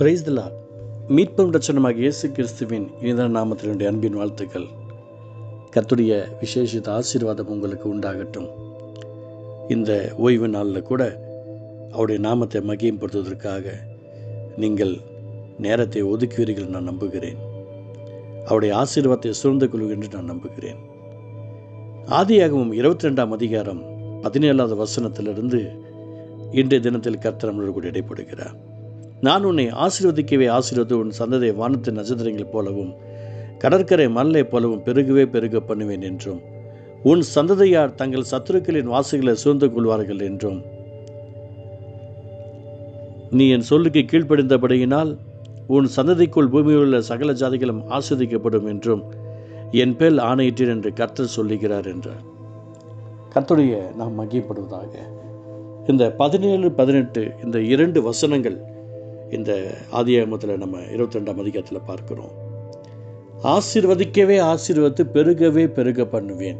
Price திலா மீட்பும் ரச்சனமாக இயேசு கிறிஸ்துவின் இனிதான நாமத்தினுடைய அன்பின் வாழ்த்துக்கள். கத்துடைய விசேஷித்த ஆசீர்வாதம் உங்களுக்கு உண்டாகட்டும். இந்த ஓய்வு நாளில் கூட அவருடைய நாமத்தை மகியப்படுத்துவதற்காக நீங்கள் நேரத்தை ஒதுக்குவீர்கள் நான் நம்புகிறேன். அவருடைய ஆசீர்வாதத்தை சுரந்து கொள்வீர்கள் என்று நான் நம்புகிறேன். ஆதியாகவும் இருபத்தி ரெண்டாம் அதிகாரம் பதினேழாவது வசனத்திலிருந்து இன்றைய தினத்தில் கர்த்தர் நம்மளோடு கூட இடைப்படுகிறார். நான் உன்னை ஆசீர்வதிக்கவே ஆசீர்வது உன் சந்ததியை வானத்து நட்சத்திரங்கள் போலவும் கடற்கரை மல்லை போலவும் பெருகவே பெருக பண்ணுவேன் என்றும் உன் சந்ததியார் தங்கள் சத்துருக்களின் வாசுகளை சூழ்ந்து கொள்வார்கள் என்றும். நீ என் சொல்லுக்கு கீழ்ப்படிந்தபடியினால் உன் சந்ததிக்குள் பூமியில் உள்ள சகல ஜாதிகளும் ஆஸ்வதிக்கப்படும் என்றும் என் பேல் ஆணையிட்டேன் என்று கர்த்தர் சொல்லுகிறார் என்றார். கர்த்தருடைய நாம் மகிழ்ப்படுவதாக இந்த பதினேழு பதினெட்டு இந்த இரண்டு வசனங்கள் இந்த ஆதியாகமத்தில் நம்ம இருபத்தி ரெண்டாம் அதிகாரத்தில் பார்க்குறோம். ஆசீர்வதிக்கவே ஆசீர்வதித்து பெருகவே பெருக பண்ணுவேன்.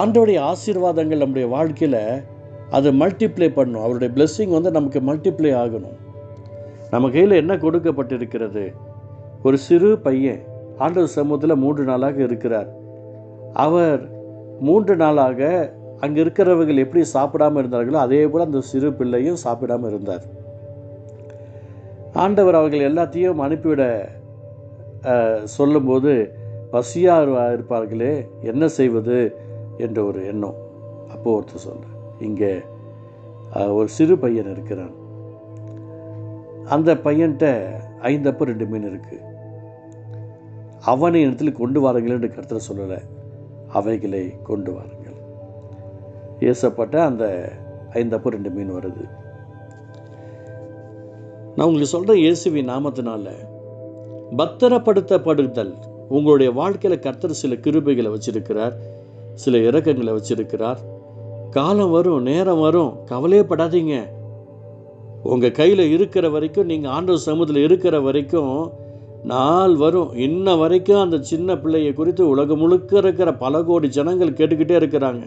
ஆண்டோடைய ஆசீர்வாதங்கள் நம்முடைய வாழ்க்கையில் அதை மல்டிப்ளை பண்ணும். அவருடைய பிளெஸ்ஸிங் வந்து நமக்கு மல்டிப்ளை ஆகணும். நம்ம கையில் என்ன கொடுக்கப்பட்டிருக்கிறது? ஒரு சிறு பையன் ஆண்டவர் சமூகத்தில் மூன்று நாளாக இருக்கிறார். அவர் மூன்று நாளாக அங்கே இருக்கிறவர்கள் எப்படி சாப்பிடாம இருந்தார்களோ அதே போல் அந்த சிறு பிள்ளையும் சாப்பிடாம இருந்தார். ஆண்டவர் அவர்கள் எல்லாத்தையும் அனுப்பிவிட சொல்லும்போது பசியாக இருப்பார்களே என்ன செய்வது? என்ற ஒரு எண்ணம் அப்போ ஒருத்தர் சொல்ல இங்கே ஒரு சிறு பையன் இருக்கிறான். அந்த பையன்கிட்ட ஐந்தப்போ ரெண்டு மீன் இருக்குது அவனை இடத்துல கொண்டு வாருங்கள் என்று கருத்தில் சொல்லலை. அவைகளை கொண்டு வாருங்கள். ஏசப்பட்ட அந்த ஐந்தப்போ ரெண்டு மீன் வருது. நான் உங்களுக்கு சொல்கிறேன் இயேசுவி நாமத்தினால. பத்திரப்படுத்தப்படுதல். உங்களுடைய வாழ்க்கையில் கர்த்தர் சில கிருபைகளை வச்சிருக்கிறார் சில இறக்கங்களை வச்சிருக்கிறார். காலம் வரும் நேரம் வரும் கவலையப்படாதீங்க. உங்கள் கையில் இருக்கிற வரைக்கும் நீங்கள் ஆண்டவர் சமூகத்தில் இருக்கிற வரைக்கும் நாள் வரும். இன்ன வரைக்கும் அந்த சின்ன பிள்ளையை குறித்து உலகம் முழுக்க இருக்கிற பல கோடி ஜனங்கள் கேட்டுக்கிட்டே இருக்கிறாங்க.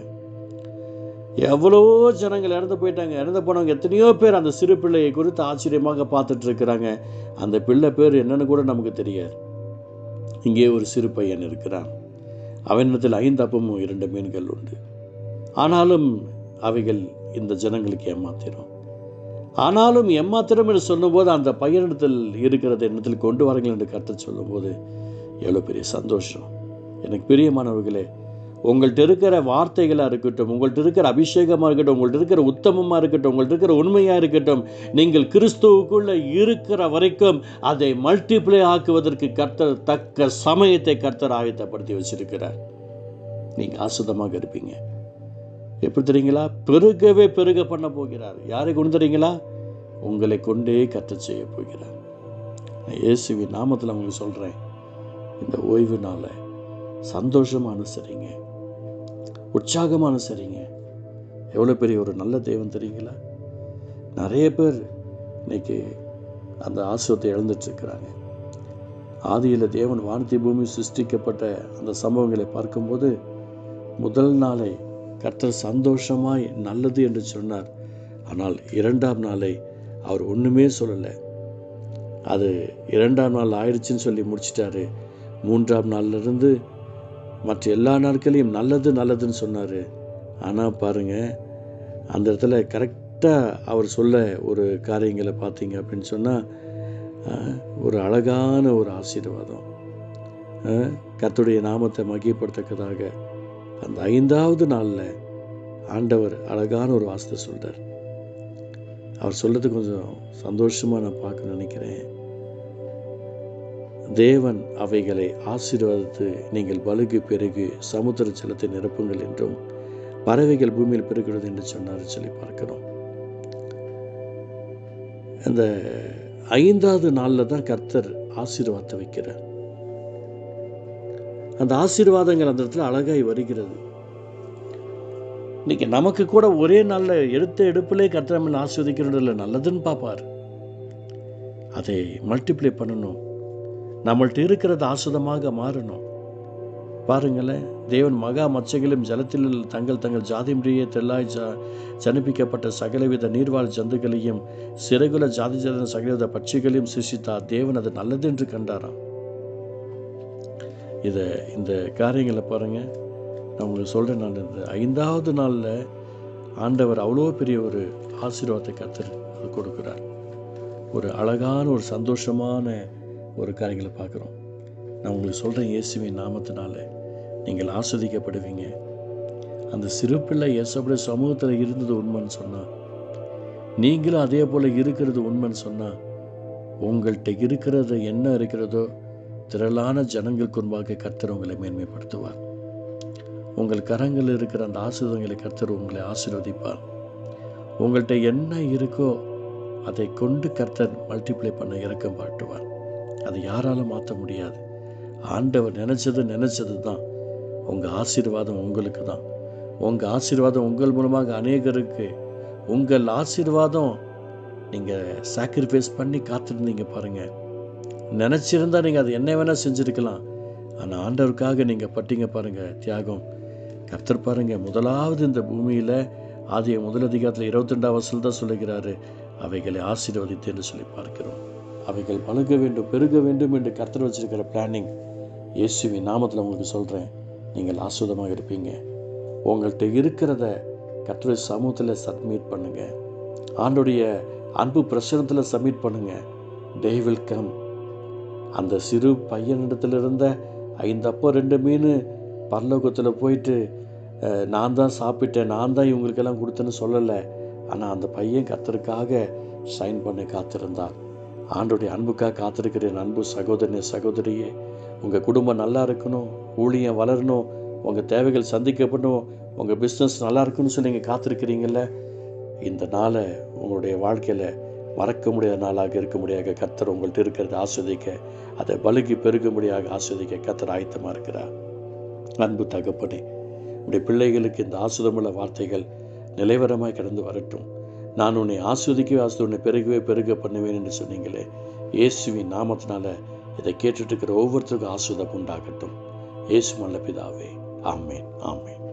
எவ்வளோ ஜனங்கள் இறந்து போயிட்டாங்க. இறந்து போனவங்க எத்தனையோ பேர் அந்த சிறு பிள்ளையை குறித்து ஆச்சரியமாக பார்த்துட்டு இருக்கிறாங்க அந்த பிள்ளை பேர் என்னன்னு கூட நமக்கு தெரியாது. இங்கே ஒரு சிறு பையன் இருக்கிறான். அவனிடத்தில் ஐந்து அப்பமும் இரண்டு மீன்கள் உண்டு. ஆனாலும் அவைகள் இந்த ஜனங்களுக்கு ஏமாத்திரும். ஆனாலும் ஏமாத்திரம் என்று சொல்லும்போது அந்த பையனிடத்தில் இருக்கிறத எண்ணத்தில் கொண்டு வாருங்கள் என்று கற்று சொல்லும்போது எவ்வளோ பெரிய சந்தோஷம். எனக்கு பிரியமானவர்களே உங்கள்கிட்ட இருக்கிற வார்த்தைகளாக இருக்கட்டும் உங்கள்கிட்ட இருக்கிற அபிஷேகமாக இருக்கட்டும் உங்கள்கிட்ட இருக்கிற உத்தமமாக இருக்கட்டும் உங்கள்கிட்ட இருக்கிற உண்மையாக இருக்கட்டும் நீங்கள் கிறிஸ்துவுக்குள்ளே இருக்கிற வரைக்கும் அதை மல்டிப்ளை ஆக்குவதற்கு கர்த்தர் தக்க சமயத்தை கர்த்தர் ஆயத்தப்படுத்தி வச்சிருக்கிறார். நீங்கள் ஆசுதமாக இருப்பீங்க. எப்படி தெரியுங்களா? பெருகவே பெருக பண்ண போகிறார். யாரை கொண்டு தெரியுங்களா? உங்களை கொண்டே கற்ற செய்ய போகிறார். நான் இயேசுவின் நாமத்தில் உங்களுக்கு சொல்கிறேன் இந்த ஓய்வு நாளை சந்தோஷமாக அனுசரிங்க. உற்சாகமாக அனுசரிங்க எவ்வளோ பெரிய ஒரு நல்ல தெய்வம் தெரியுங்களா? நிறைய பேர் இன்னைக்கு அந்த ஆசிரியத்தை இழந்துட்டுருக்கிறாங்க. ஆதியில் தேவன் வானத்தி பூமி சிருஷ்டிக்கப்பட்ட அந்த சம்பவங்களை பார்க்கும்போது முதல் நாளை கர்த்தர் சந்தோஷமாய் நல்லது என்று சொன்னார். ஆனால் இரண்டாம் நாளை அவர் ஒன்றுமே சொல்லலை. அது இரண்டாம் நாள் ஆயிடுச்சுன்னு சொல்லி முடிச்சிட்டாரு. மூன்றாம் நாள்லேருந்து மற்ற எல்லா நாட்களையும் நல்லது நல்லதுன்னு சொன்னார். ஆனால் பாருங்கள் அந்த இடத்துல கரெக்டாக அவர் சொல்ல ஒரு காரியங்களை பார்த்தீங்க அப்படின்னு சொன்னால் ஒரு அழகான ஒரு ஆசீர்வாதம். கத்துடைய நாமத்தை மகிழப்படுத்தக்கதாக அந்த ஐந்தாவது நாளில் ஆண்டவர் அழகான ஒரு வாசத்தை சொல்கிறார் அவர் சொல்கிறது கொஞ்சம் சந்தோஷமாக நான் பார்க்க நினைக்கிறேன். தேவன் அவைகளை ஆசீர்வாதத்து நீங்கள் பலுகு பெருகு சமுத்திர ஜலத்தை நிரப்புங்கள் என்றும் பறவைகள் பூமியில் பெருகிறது என்று சொன்னார் சொல்லி பார்க்கிறோம். அந்த ஐந்தாவது நாளில் தான் கர்த்தர் ஆசீர்வாதத்தை வைக்கிறார். அந்த ஆசீர்வாதங்கள் அந்த இடத்துல அழகாய் வருகிறது. இன்னைக்கு நமக்கு கூட ஒரே நாளில் எடுத்த எடுப்பிலே கர்த்தர் நம்மளை ஆஸ்வதிக்கிறதில்ல நல்லதுன்னு பார்ப்பார். அதை மல்டிப்ளை பண்ணணும். நம்மள்ட்ட இருக்கிறது ஆசுதமாக மாறணும். பாருங்களேன் தேவன் மகா மச்சைகளும் ஜலத்தில் தங்கள் தங்கள் ஜாதிமுறையே தெல்லாய் ஜ ஜனிப்பிக்கப்பட்ட சகலவித நீர்வாழ் ஜந்துகளையும் சிறகுல ஜாதி ஜாதி சகலவித பட்சிகளையும் சிருஷித்தார் தேவன் அது நல்லது என்று கண்டாராம். இதை இந்த காரியங்களை பாருங்க. நான் உங்களுக்கு சொல்கிறேன் நான் இந்த ஐந்தாவது நாளில் ஆண்டவர் அவ்வளோ பெரிய ஒரு ஆசீர்வாதத்தை கத்தர் கொடுக்குறார். ஒரு அழகான ஒரு சந்தோஷமான ஒரு காரியங்களை பார்க்குறோம். நான் உங்களுக்கு சொல்கிறேன் இயேசுவின் நாமத்தினால நீங்கள் ஆஸ்வதிக்கப்படுவீங்க. அந்த சிறு பிள்ளை இயேசுடைய சமூகத்தில் இருந்தது உண்மைன்னு சொன்னால் நீங்களும் அதே போல் இருக்கிறது உண்மைன்னு சொன்னால் உங்கள்கிட்ட இருக்கிறது என்ன இருக்கிறதோ திரளான ஜனங்களுக்கு உண்பாக கர்த்தர் உங்களை மேன்மைப்படுத்துவார். உங்கள் கரங்களில் இருக்கிற அந்த ஆசீர்வாதங்களை கர்த்தர் உங்களை ஆசீர்வதிப்பார். உங்கள்கிட்ட என்ன இருக்கோ அதை கொண்டு கர்த்தர் மல்டிப்ளை பண்ண இறக்கம் பாட்டுவார் அதை யாரால மாற்ற முடியாது. ஆண்டவர் நினச்சது நினச்சது தான் உங்கள் ஆசீர்வாதம் உங்களுக்கு தான். உங்கள் ஆசீர்வாதம் உங்கள் மூலமாக அநேகருக்கு உங்கள் ஆசீர்வாதம் நீங்கள் சாக்ரிஃபைஸ் பண்ணி காத்திருந்தீங்க பாருங்கள் நினச்சிருந்தா நீங்கள் அது என்ன வேணால் செஞ்சுருக்கலாம். ஆனால் ஆண்டவருக்காக நீங்கள் பட்டிங்க பாருங்கள் தியாகம். கர்த்தர் பாருங்க முதலாவது இந்த பூமியில் ஆதிய முதலதிகாரத்தில் இருபத்தி ரெண்டாம் வசூல் தான் சொல்லுகிறாரு அவைகளை ஆசீர்வதித்து என்று சொல்லி பார்க்கிறோம். அவைகள் பழுக வேண்டும் பெருக வேண்டும் என்று கர்த்தர் வச்சிருக்கிற பிளானிங் இயேசுவின் நாமத்தில் உங்களுக்கு சொல்கிறேன் நீங்கள் ஆசுதமாக இருப்பீங்க. உங்கள்கிட்ட இருக்கிறத கர்த்தர் சமூகத்தில் சப்மிட் பண்ணுங்க. ஆண்டுடைய அன்பு பிரசனத்தில் சப்மிட் பண்ணுங்க. டே வில் கம் அந்த சிறு பையனிடத்தில் இருந்த ஐந்து அப்போ ரெண்டு மீன் பரலோகத்தில் போயிட்டு நான் தான் சாப்பிட்டேன் நான் தான் இவங்களுக்கெல்லாம் கொடுத்தேன்னு சொல்லலை. ஆனால் அந்த பையன் கத்தருக்காக சைன் பண்ண காத்திருந்தான் ஆண்டுடைய அன்புக்காக காத்திருக்கிற என் அன்பு சகோதரனே சகோதரியே உங்கள் குடும்பம் நல்லா இருக்கணும் ஊழியம் வளரணும் உங்கள் தேவைகள் சந்திக்கப்படணும் உங்கள் பிஸ்னஸ் நல்லா இருக்குன்னு சொல்லி நீங்கள் காத்திருக்கிறீங்கள இந்த நாளை உங்களுடைய வாழ்க்கையில் மறக்க முடியாத நாளாக இருக்க முடியாத கத்தர் உங்கள்கிட்ட இருக்கிறத ஆஸ்வதிக்க அதை பலுகி பெருகும்படியாக ஆஸ்வதிக்க கத்தர் ஆயத்தமாக இருக்கிறார். அன்பு தகப்பனே உடைய பிள்ளைகளுக்கு இந்த ஆசுதமுள்ள வார்த்தைகள் நிலைவரமாக கடந்து வரட்டும். நான் உன்னை ஆஸ்வதிக்கவே ஆஸ்வதி உன்னை பெருகவே பெருக பண்ணுவேன் என்று சொன்னீங்களே. இயேசுவின் நாமத்தினால இதை கேட்டுட்டு இருக்கிற ஒவ்வொருத்தருக்கும் ஆசுதம் உண்டாகட்டும். இயேசு மல்ல பிதாவே. ஆமேன் ஆமேன்.